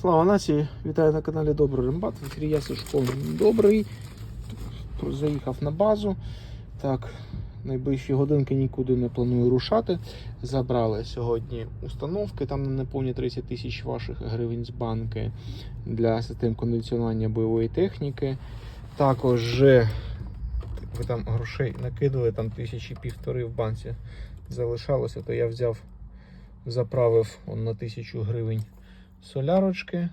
Слава нації! Вітаю на каналі Добрий Рембат. В ефірі я Сашко Добрий. Заїхав на базу. Так, найближчі годинки нікуди не планую рушати. Забрали сьогодні установки, там на неповні 30 тисяч ваших гривень з банки для систем кондиціонування бойової техніки. Також ви там грошей накидали, там тисячі півтори в банці залишалося, то я взяв, заправив он на тисячу гривень солярочки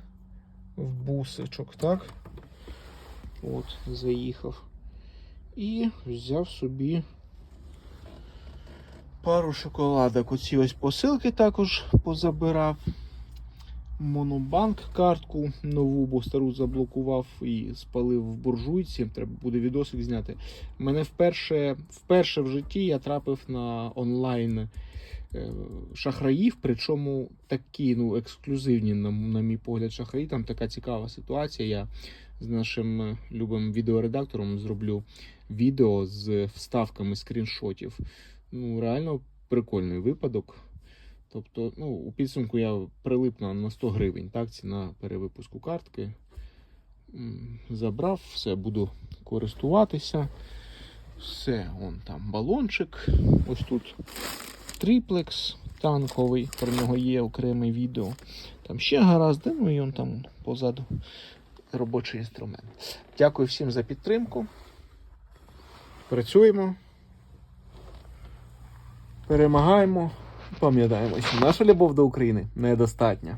в бусичок, так? От, заїхав. І взяв собі пару шоколадок. Оці ось посилки також позабирав. Монобанк картку нову, бо стару заблокував і спалив в буржуйці. Треба буде відосик зняти. Мене вперше, вперше в житті я трапив на онлайн шахраїв, причому такі ну, ексклюзивні, на, на мій погляд, шахраї. Там така цікава ситуація. Я з нашим е, любим відеоредактором зроблю відео з вставками скріншотів. Ну, реально прикольний випадок. Тобто, ну, у підсумку я прилип на, на 100 гривень, так, ціна перевипуску картки. Забрав, все, буду користуватися. Все, он там балончик. Ось тут триплекс танковий, про нього є окреме відео. Там ще гаразд, ну і он там позаду робочий інструмент. Дякую всім за підтримку. Працюємо. Перемагаємо. Пам'ятаємо, що наша любов до України недостатня.